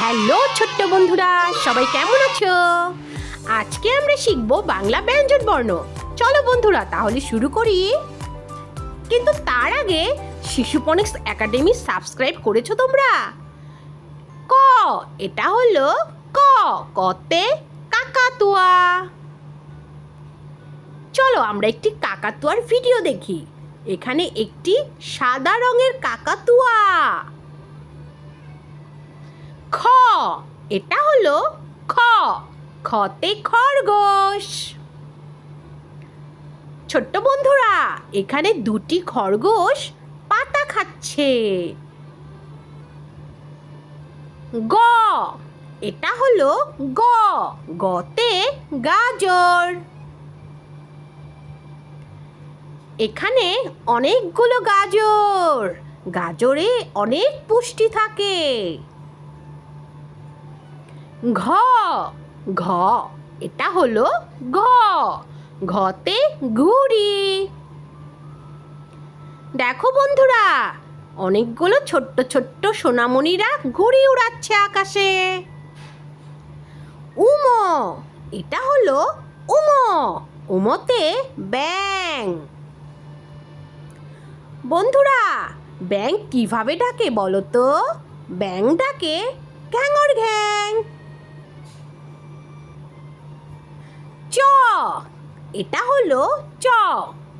Hello ছোট্ট বন্ধুরা, সবাই কেমন আছো? আজকে আমরা শিখব বাংলা ব্যঞ্জন বর্ণ। চলো বন্ধুরা, তাহলে শুরু করি। কিন্তু তার আগে শিশুপনিক্স একাডেমি সাবস্ক্রাইব করেছ তোমরা? ক, এটা হলো ক, কতে কাকাতুয়া। চলো আমরা একটি কাকাতুয়ার ভিডিও দেখি। এখানে একটি সাদা রঙের কাকাতুয়া। খ। এটা হলো খ। খতে খরগোশ। ছোট্ট বন্ধুরা, এখানে দুটি খরগোশ পাতা খাচ্ছে। গ। এটা হলো গ। গতে গাজর। এখানে অনেকগুলো গাজর। গাজরে অনেক পুষ্টি থাকে। ঘ। ঘ, এটা হলো ঘ। ঘতে ঘুড়ি দেখো বন্ধুরা, অনেকগুলো ছোট্ট ছোট্ট সোনামণিরা ঘুড়ি উড়াচ্ছে আকাশে। উম, এটা হলো উম, উমতে ব্যাং। বন্ধুরা, ব্যাং কীভাবে ডাকে বলো তো? ব্যাং ডাকে ঘ্যাঙর ঘ্যাং। চ। এটা হলো চ।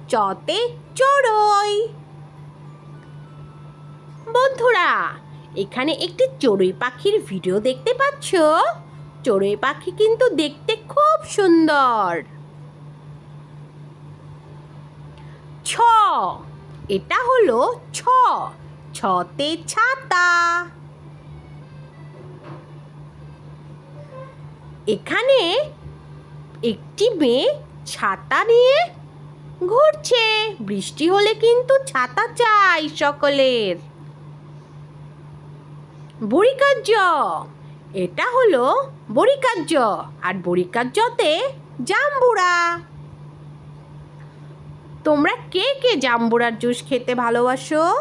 চতে চড়ই। বন্ধুরা, এখানে একটি চড়ুই পাখির ভিডিও দেখতে পাচ্ছ? চড়ুই পাখি কিন্তু দেখতে খুব সুন্দর। ছ। এটা হলো ছ। ছতে ছাতা। এখানে একটি মেয়ে ছাতা নিয়ে ঘুরছে। বৃষ্টি হলে কিন্তু ছাতা চাই সকলের। বরিকার্য এটা হলো বরিকার্য আর বড়িকার্যতে জাম্বুরা তোমরা কে কে জাম্বুরার জুস খেতে ভালোবাসো?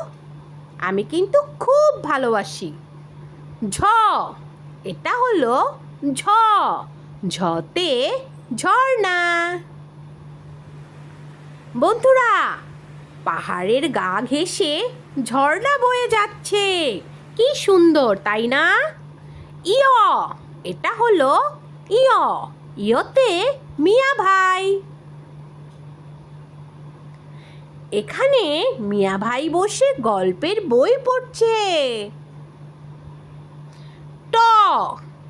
আমি কিন্তু খুব ভালোবাসি। ঝ, এটা হলো ঝ। ঝতে ঝর্ণা। বন্ধুরা, পাহাড়ের গা ঘেঁষে ঝর্ণা বয়ে যাচ্ছে। কি সুন্দর, তাই না? ইয়, এটা হলো ইয়, ইয়তে মিয়া ভাই। এখানে মিয়া ভাই বসে গল্পের বই পড়ছে। ট,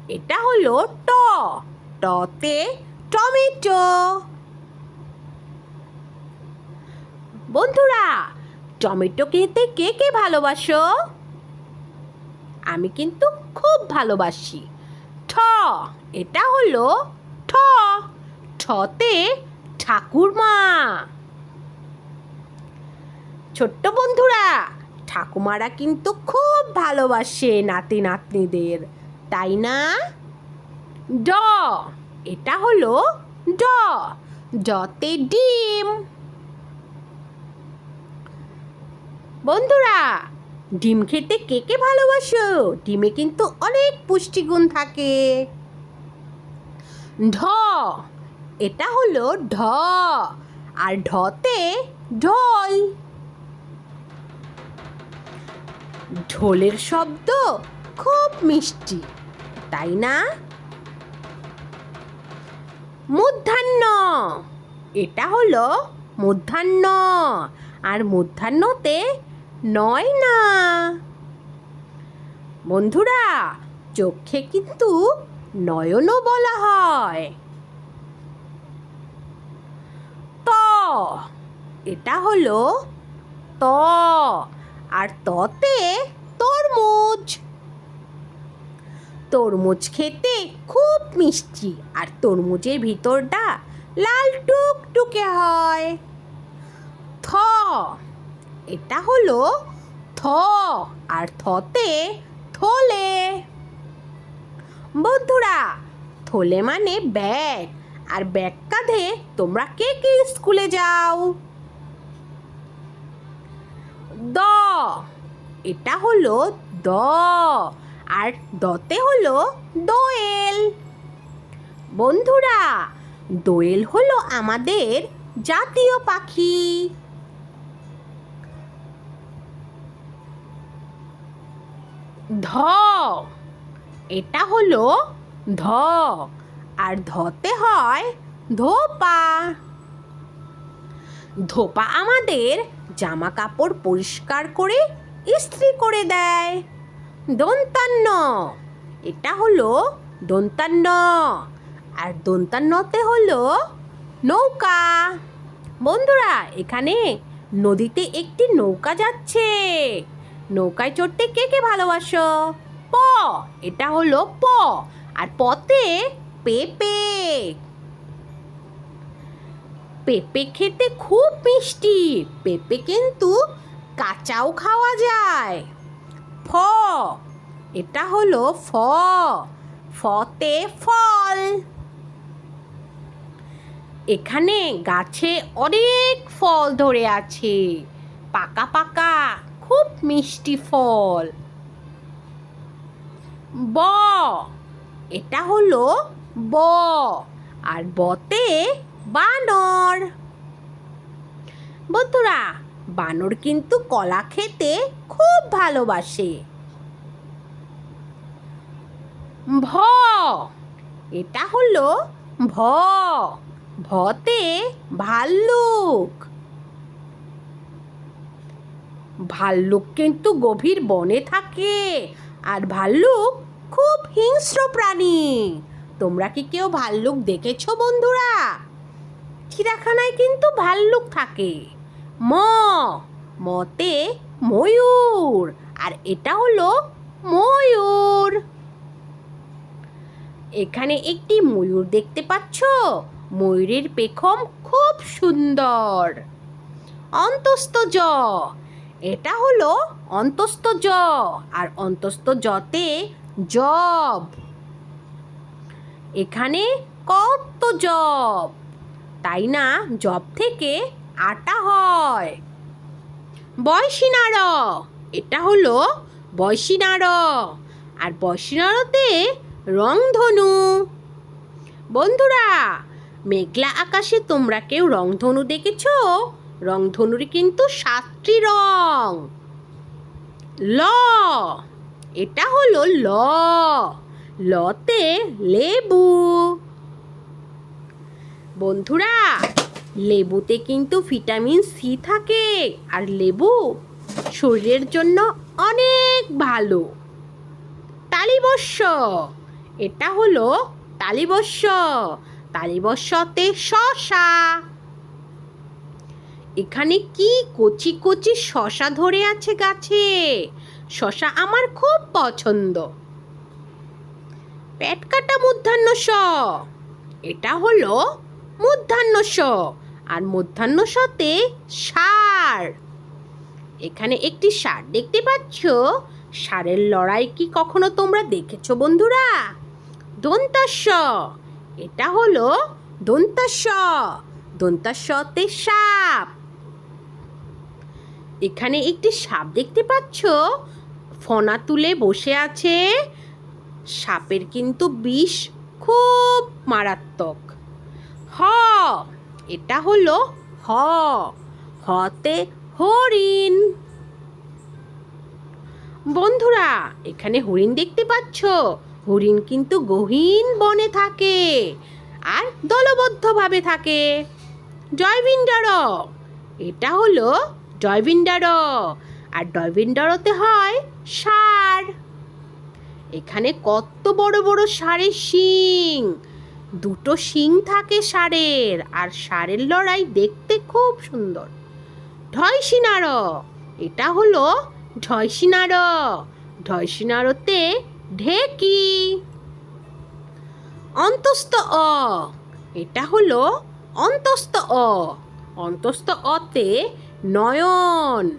এটা হলো ট, টতে টমেটো। বন্ধুরা, টমেটো খেতে কে কে ভালোবাসো? আমি কিন্তু খুব ভালোবাসি। ঠ, এটা হলো ঠ। ঠতে ঠাকুরমা। ছোট্ট বন্ধুরা, ঠাকুমারা কিন্তু খুব ভালোবাসে নাতি নাতনিদের তাই না? ড এটা হলো ড। ডতে ডিম। বন্ধুরা, ডিম খেতে কে কে ভালোবাসো? ডিমে কিন্তু অনেক পুষ্টিগুণ থাকে। ঢ, এটা হলো ঢ। আর ঢতে ঢোল। ঢোলের শব্দ খুব মিষ্টি, তাই না? মধ্যাহ্ন। এটা হলো মধ্যাহ্ন। আর মধ্যাহ্নতে নয় না। বন্ধুরা, চোখে কিন্তু নয়নও বলা হয়। ত, এটা হলো ত। আর ততে তরমুজ তরমুজ খেতে খুব মিষ্টি আর তরমুজের ভিতরটা লাল টুকটুকে হয়। থ, এটা হলো থ আর থতে থলে। বন্ধুরা, থলে মানে ব্যাগ আর ব্যাগ কাঁধে তোমরা কে কে স্কুলে যাও? দ, এটা হলো দ আর দতে হলো দোয়েল। বন্ধুরা, দোয়েল হলো আমাদের জাতীয় পাখি। ধ, এটা হলো ধ, আর ধতে হয় ধোপা। ধোপা আমাদের জামা কাপড় পরিষ্কার করে ইস্ত্রি করে দেয়। দন্তান্ন। এটা হলো দন্তান্ন। আর দন্তান্নতে হলো নৌকা। বন্ধুরা, এখানে নদীতে একটি নৌকা যাচ্ছে। নৌকায় চড়তে কে কে ভালোবাসো? প, এটা হলো প। আর পতে পেঁপে। পেঁপে খেতে খুব মিষ্টি। পেঁপে কিন্তু কাঁচাও খাওয়া যায়। ফ। এটা হলো ফ। ফতে ফল। এখানে গাছে অনেক ফল ধরে আছে। পাকা পাকা, খুব মিষ্টি ফল। ব। এটা হলো ব। আর বতে বানর। বন্ধুরা বানর কিন্তু কলা খেতে খুব ভালোবাসে। ভ। এটা হলো ভ। ভতে ভাল্লুক। ভাল্লুক কিন্তু গভীর বনে থাকে আর ভাল্লুক খুব হিংস্র প্রাণী। তোমরা কি কেউ ভাল্লুক দেখেছ বন্ধুরা? চিড়াখানায় কিন্তু ভাল্লুক থাকে। ম, মতে ময়ূর, আর এটা হলো ময়ূর। এখানে একটি ময়ূর দেখতে পাচ্ছ? ময়ূরের পেখম খুব সুন্দর। অন্তস্থ জ, এটা হলো অন্তস্থ জ, আর অন্তস্থ জতে জব। এখানে কত জব? তাই না? জব থেকে আটা হয়। বয়সিনার এটা হলো বয়সিনার আর বয়সিনারতে রংধনু। বন্ধুরা, মেঘলা আকাশে তোমরা কেউ রংধনু দেখেছ? রংধনুর কিন্তু সাতটি রং। ল, এটা হলো ল। লতে লেবু। বন্ধুরা লেবুতে কিন্তু ভিটামিন সি থাকে আর লেবু শরীরের জন্য অনেক ভালো। তালিবস্য, এটা হলো তালিবস্য। তালিবস্যতে শশা এখানে কি কচি কচি শশা ধরে আছে গাছে? শশা আমার খুব পছন্দ। পেট কাটা মূর্ধান্য এটা হলো মূর্ধান্য স আর মধ্যাহ্ন সতে সার এখানে একটি সার দেখতে পাচ্ছ? সারের লড়াই কি কখনো তোমরা দেখেছ বন্ধুরা? দন্তাস্য। এটা হলো দন্তাস্য। দন্তাস্যতে সাপ। এখানে একটি সাপ দেখতে পাচ্ছ? ফনা তুলে বসে আছে। সাপের কিন্তু বিষ খুব মারাত্মক। হ এটা হলো হ। হতে হরিণ। বন্ধুরা, এখানে হরিণ দেখতে পাচ্ছ? হরিণ কিন্তু গহীন বনে থাকে আর দলবদ্ধভাবে থাকে। জয়বিন্ডার এটা হলো জয়বিন্ডার আর ডয়বিন্ডারতে হয় সার এখানে কত বড় বড় ষাঁড়ের শিং। দুটো শিং থাকে ষাঁড়ের, আর ষাঁড়ের লড়াই দেখতে খুব সুন্দর। ঢয়সিনার এটা হলো ঢয়সিনার ঢয়সিনারতে ঢেকি। অন্তস্থ অ, এটা হলো অন্তস্থ অ। অন্তস্থ অতে নয়ন।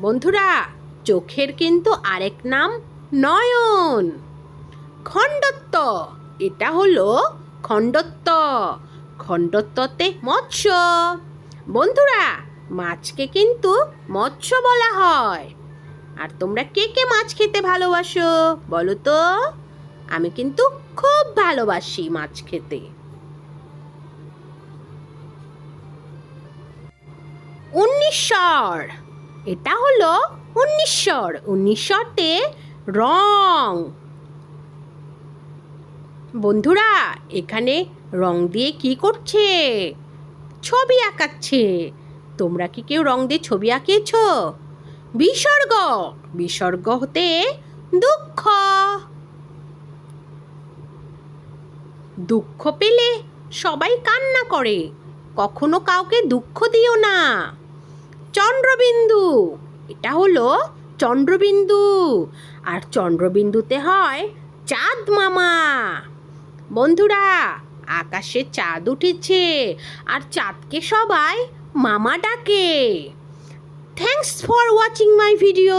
বন্ধুরা, চোখের কিন্তু আরেক নাম নয়ন। খণ্ডত্ব, এটা হলো খণ্ডত্ব। খণ্ডত্বতে মৎস্য। বন্ধুরা, মাছকে কিন্তু মৎস্য বলা হয়। আর তোমরা কে কে মাছ খেতে ভালোবাসো বলো তো? আমি কিন্তু খুব ভালোবাসি মাছ খেতে। উনিশ্বর। এটা হলো উনিশ্বর। উনিশ্বরতে রং। বন্ধুরা, এখানে রং দিয়ে কি করছে? ছবি আঁকাচ্ছে। তোমরা কি কেউ রং দিয়ে ছবি আঁকিয়েছ? বিসর্গ। বিসর্গ হতে দুঃখ। দুঃখ পেলে সবাই কান্না করে। কখনো কাউকে দুঃখ দিও না। চন্দ্রবিন্দু। এটা হলো চন্দ্রবিন্দু। আর চন্দ্রবিন্দুতে হয় চাঁদ মামা। বন্ধুরা আকাশে চাঁদ উঠেছে আর চাঁদকে সবাই মামা ডাকে। Thanks for watching my video